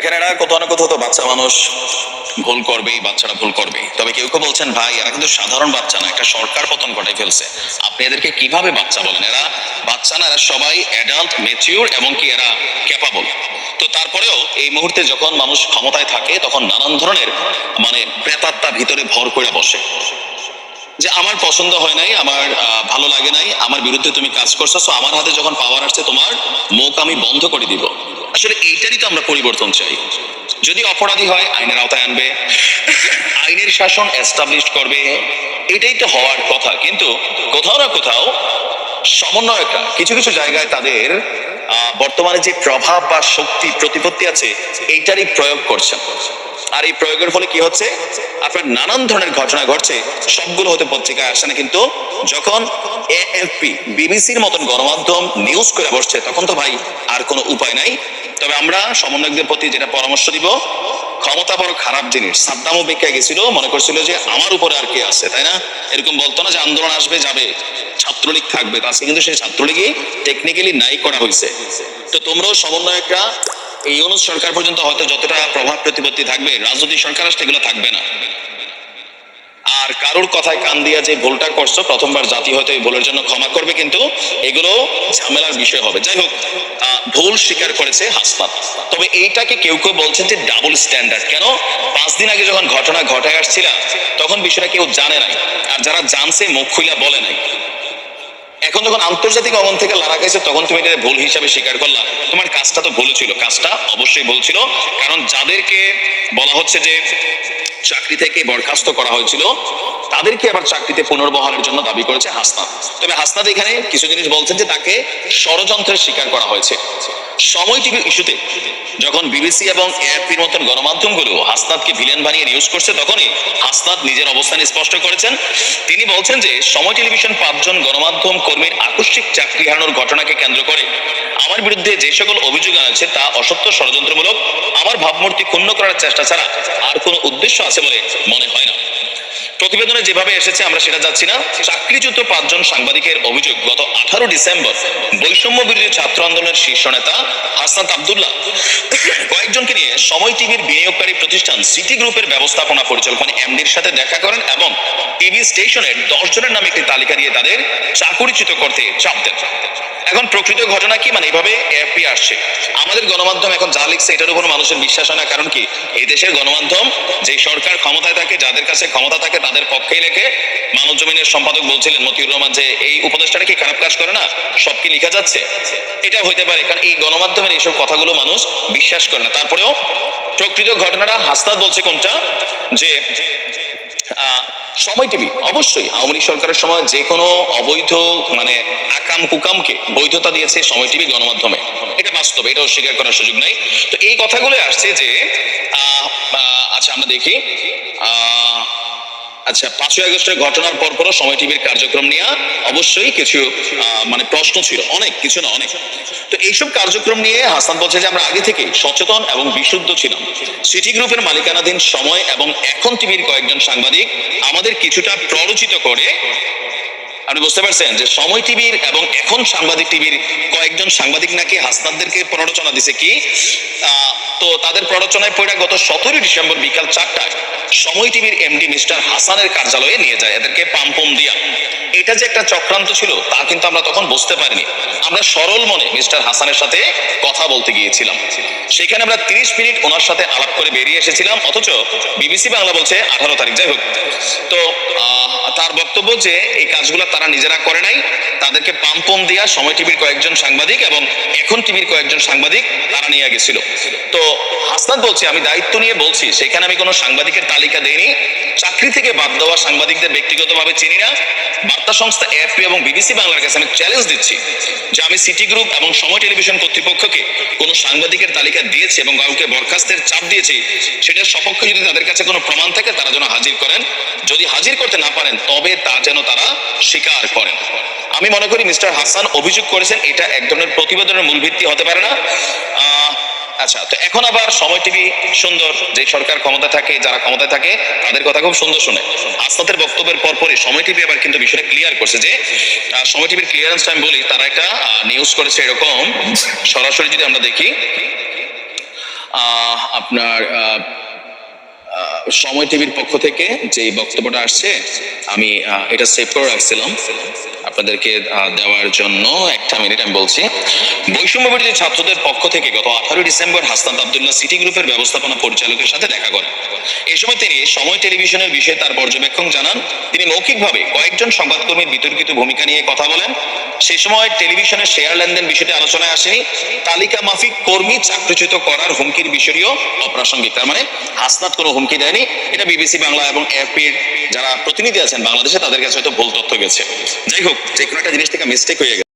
দেখেন এরা কোথাও না কোথাও তো বাচ্চা মানুষ। ভুল করবেই, বাচ্চারা ভুল করবেই। তবে কেউ কেউ বলছেন, ভাই, এরা কিন্তু সাধারণ বাচ্চা না, একটা সরকার পতন ঘটে ফেলছে। আপনি এদেরকে কীভাবে বাচ্চা বলেন? এরা বাচ্চা না, এরা সবাই অ্যাডাল্ট মেচিউর এবং কি এরা ক্যাপাবল তো তারপরেও এই মুহূর্তে যখন মানুষ ক্ষমতায় থাকে, তখন নানান ধরনের মানে প্রেতাত্মা ভিতরে ভর করে বসে। যে আমার পছন্দ হয় নাই, আমার ভালো লাগে নাই, আমার বিরুদ্ধে তুমি কাজ করছ আমার হাতে যখন পাওয়ার আসছে, তোমার মুখ আমি বন্ধ করে দিব। আসলে এইটারই তো আমরা পরিবর্তন চাই। যদি অপরাধী হয়, আইনের আওতায় আনবে। আইনের শাসন এস্টাবলিশ করবে। এটাই তো হওয়ার কথা। কিন্তু কোথাও না কোথাও সমন্বয়করা কিছু কিছু জায়গায় তাদের বর্তমানে যে প্রভাব বা শক্তি, প্রতিপত্তি আছে, এইটারই প্রয়োগ করছেন আর এই প্রয়োগের ফলে কি হচ্ছে? আপনার নানান ধরনের ঘটনা ঘটছে। সবগুলো হতে পত্রিকায় আসে না। কিন্তু যখন এএফপি বিবিসির মতন গণমাধ্যম নিউজ করে বসছে, তখন তো ভাই আর কোনো উপায় নাই। তবে আমরা সমন্বয়কদের প্রতি যেটা পরামর্শ দিব, ক্ষমতা বড় খারাপ জিনিস। সাদ্দামও বেঁকে গেছিল, মনে করছিল যে আমার উপরে আর কে আছে, তাই না? এরকম বলতো না যে আন্দোলন আসবে, যাবে, ছাত্রলীগ থাকবে। আজকে কিন্তু সেই ছাত্রলীগই টেকনিক্যালি নাই করা হয়েছে। তো তোমরাও সমন্বয়করা, এই ইউনুস সরকার পর্যন্ত হয়তো যতটা প্রভাব প্রতিপত্তি থাকবে, রাজনৈতিক সরকার আসলে এগুলো থাকবে না। আর কারোর কথায় কান দিয়া যে ভুলটা করছ, প্রথমবার জাতি হয়তো এই ভুলের জন্য ক্ষমা করবে, কিন্তু এগুলো ঝামেলার বিষয় হবে। যাই হোক ভুল স্বীকার করেছে হাসপাত। তবে এইটাকে কেউ কেউ বলছেন যে ডাবল স্ট্যান্ডার্ড কেন? পাঁচ দিন আগে যখন ঘটনা ঘটে আসছিল, তখন বিষয়টা কেউ জানে নাই। আর যারা জানছে, মুখ খুইলা বলে নাই। এখন যখন আন্তর্জাতিক অঙ্গন থেকে লড়া গেছে, তখন তুমি এটা ভুল হিসাবে স্বীকার করলা। তোমার কাজটা তো ভুল ছিল। কাজটা অবশ্যই ভুল ছিল। কারণ যাদেরকে বলা হচ্ছে যে চাকরি থেকে বরখাস্ত করা হয়েছিল। তাদেরকে আবার চাকরিতে পুনর্বহালের জন্য দাবি করেছে হাসনাদ তবে হাসনাদ এখানে কিছু জিনিস বলছেন যে তাকে ষড়যন্ত্রের শিকার করা হয়েছে। সময় টিভি ইস্যুতে। যখন বিবিসি এবং এএফপির মতন গণমাধ্যমগুলো হাসনাতকে ভিলেন বানিয়ে নিউজ করছে, তখনই হাসনাত নিজের অবস্থান স্পষ্ট করেছেন। তিনি বলছেন যে, সময় টেলিভিশন পাঁচজন গণমাধ্যম কর্মীর আকস্মিক চাকরি হারানোর ঘটনাকে কেন্দ্র করে আমার বিরুদ্ধে যে সকল অভিযোগ আনছে তা অসত্য ষড়যন্ত্রমূলক, আমার ভাবমূর্তি ক্ষুণ্ণ করার চেষ্টা ছাড়া আর কোনো উদ্দেশ্য আছে বলে মনে হয় না। প্রতিবেদনে যেভাবে এসেছে, আমরা সেটা যাচ্ছি না। চাকরিচ্যুত পাঁচজন সাংবাদিকের অভিযোগ গত আঠারো ডিসেম্বর বৈষম্য বিরোধী ছাত্র আন্দোলনের শীর্ষ নেতা হাসনাত আব্দুল্লাহ। কয়েকজনকে নিয়ে সময় টিভির বিনিয়োগকারী প্রতিষ্ঠান সিটি গ্রুপের ব্যবস্থাপনা পরিচালক এমডির সাথে দেখা করেন এবং টিভি স্টেশনের দশ জনের নামে একটি তালিকা দিয়ে তাদের চাকুরিচ্যুত করতে চাপ দেন। এখন প্রকৃত ঘটনা কি? মানে এইভাবে এফপি আসছে। আমাদের গণমাধ্যম এখন যা লিখছে, এটার উপর মানুষের বিশ্বাস হয় না। কারণ কি? এই দেশের গণমাধ্যম যে সরকার ক্ষমতায় থাকে, যাদের কাছে ক্ষমতা থাকে, তাদের পক্ষেই লেখে। মানব জমিনের সম্পাদক বলছিলেন মতিউর রহমান যে, এই উপদেষ্টাটা কি খারাপ কাজ করে না? সব কি লিখা যাচ্ছে? এটা হইতে পারে। কারণ এই গণমাধ্যমের এইসব কথাগুলো মানুষ বিশ্বাস করে না। তারপরেও প্রকৃত ঘটনাটা হাসনাত বলছে কোনটা? যে সময় টিভি অবশ্যই। আওয়ামী সরকারের সময় যে কোনো অবৈধ মানে আকাম কুকামকে বৈধতা দিয়েছে সময় টিভি গণমাধ্যমে। এটা বাস্তব এটা অস্বীকার করার সুযোগ নাই। তো এই কথাগুলো আসছে যে আচ্ছা আমরা দেখি। আহ, আচ্ছা পাঁচই আগস্টের ঘটনার পর পরও সময় টিভির কার্যক্রম নিয়ে অবশ্যই কিছু মানে প্রশ্ন ছিল। অনেক, কিছু না, অনেক। তো এইসব কার্যক্রম নিয়ে হাসান বলছে যে আমরা আগে থেকে সচেতন এবং বিশুদ্ধ ছিলাম। সিটি গ্রুপের মালিকানাধীন সময় এবং এখন টিভির কয়েকজন সাংবাদিক আমাদের কিছুটা প্ররোচিত করে। আপনি বুঝতে পারছেন যে সময় টিভির এবং এখন সাংবাদিক টিভির কয়েকজন সাংবাদিক নাকি হাসনাদদেরকে প্ররোচনা দিছে কি? তো তাদের প্ররোচনায় পড়ে গত সতেরোই ডিসেম্বর বিকাল চারটায় সময় টিভির এমডি মিস্টার হাসানের কার্যালয়ে নিয়ে যায় এদেরকে পাম্পম দিয়া। এটা যে একটা চক্রান্ত ছিল, তা কিন্তু আমরা তখন বুঝতে পারিনি। আমরা সরল মনে মিস্টার হাসানের সাথে কথা বলতে গিয়েছিলাম। সেখানে আমরা তিরিশ মিনিট ওনার সাথে আলাপ করে বেরিয়ে এসেছিলাম, অথচ বিবিসি বাংলা বলছে আঠারো তারিখ, যাই হোক। তো আহ, তার বক্তব্য যে এই কাজগুলো তারা নিজেরা করে নাই তাদেরকে পাম্পম দিয়া সময় টিভির কয়েকজন সাংবাদিক এবং এখন টিভির কয়েকজন সাংবাদিক তারা নিয়ে গেছিল। তো হাসনাত বলছি আমি দায়িত্ব নিয়ে বলছি সেখানে আমি কোনো সাংবাদিকের তালিকা দেইনি। চাকরি থেকে বাদ দেওয়া সাংবাদিকদের ব্যক্তিগতভাবে চিনি না। বার্তা সংস্থা এফপি এবং বিবিসি বাংলার কাছে আমি চ্যালেঞ্জ দিচ্ছি যে আমি সিটি গ্রুপ এবং সময় টেলিভিশন কর্তৃপক্ষকে কোনো সাংবাদিকের তালিকা দিয়েছি এবং কাউকে বরখাস্তের চাপ দিয়েছি সেটার সপক্ষে যদি তাদের কাছে কোনো প্রমাণ থাকে তারা যেন হাজির করেন। যদি হাজির করতে না পারেন তবে তা যেন তারা স্বীকার করেন। আমি মনে করি মিস্টার হাসান অভিযোগ করেছেন, এটা এক ধরনের প্রতিবেদনের মূল ভিত্তি হতে পারে না। আচ্ছা তো এখন আবার সময় টিভি সুন্দর, যে সরকার ক্ষমতা থাকে, যারা ক্ষমতায় থাকে, তাদের কথা খুব সুন্দর শুনে। আস্তাদের বক্তব্যের পর পরই সময় টিভি আবার কিন্তু বিষয়টা ক্লিয়ার করছে যে সময় টিভির ক্লিয়ারেন্স আমি বলি, তারা একটা নিউজ করেছে এরকম। সরাসরি যদি আমরা দেখি আপনার সময় টিভির পক্ষ থেকে যে বক্তব্যটা আসছে, আমি এটা সেভ করে রাখছিলাম। আপনাদেরকে দেওয়ার জন্য একটা মিনিট আমি বলছি। বৈষম্য ছাত্রদের পক্ষ থেকে গত আঠারোই ডিসেম্বর হাসনাত আবদুল্লাহ সিটি গ্রুপের ব্যবস্থাপনা পরিচালকের সাথে দেখা করেন। এই সময় তিনি সময় টেলিভিশনের বিষয়ে তার পর্যবেক্ষণ জানান। তিনি মৌখিকভাবে কয়েকজন সংবাদকর্মীর বিতর্কিত ভূমিকা নিয়ে কথা বলেন। সে সময় টেলিভিশনের শেয়ার লেনদেন বিষয়টি আলোচনায় আসেনি। তালিকা মাফিক কর্মী চাকরিচ্যুত করার হুমকির বিষয়টিও অপ্রাসঙ্গিক। তার মানে হাসনাত কোনো হুমকি দেয়নি। এটা বিবিসি বাংলা এবং এফপির যারা প্রতিনিধি আছেন বাংলাদেশে, তাদের কাছে হয়তো ভুল তথ্য গেছে। যাই হোক, যে কোনো একটা জিনিস থেকে মিস্টেক হয়ে গেছে।